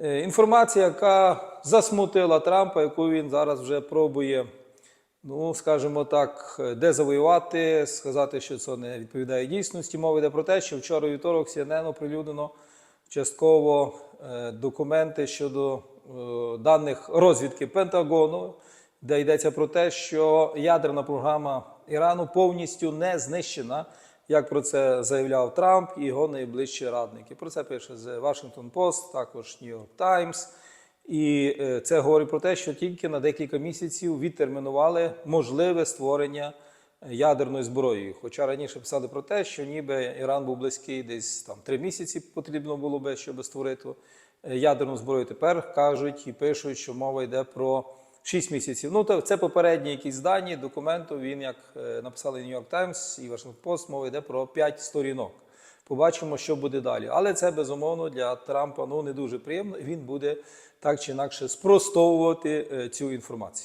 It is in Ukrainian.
Е, Інформація, яка засмутила Трампа, яку він зараз вже пробує, ну скажімо так, е, дезавоювати, сказати, що це не відповідає дійсності. Мова йде про те, що вчора вівторок CNN оприлюднено частково е, документи щодо даних розвідки Пентагону, де йдеться про те, що ядерна програма Ірану повністю не знищена, як про це заявляв Трамп і його найближчі радники. Про це пише The Washington Post, також New York Times. І е, це говорить про те, що тільки на декілька місяців відтермінували можливе створення ядерною зброєю. Хоча раніше писали про те, що ніби Іран був близький десь там три місяці потрібно було би, щоб створити е, ядерну зброю. Тепер кажуть і пишуть, що мова йде про 6 місяців. Ну, то це попередні якісь дані документу. Він, як е, написали New York Times і Washington Post, мова йде про 5 сторінок. Побачимо, що буде далі. Але це безумовно для Трампа ну не дуже приємно. Він буде так чи інакше спростовувати е, цю інформацію.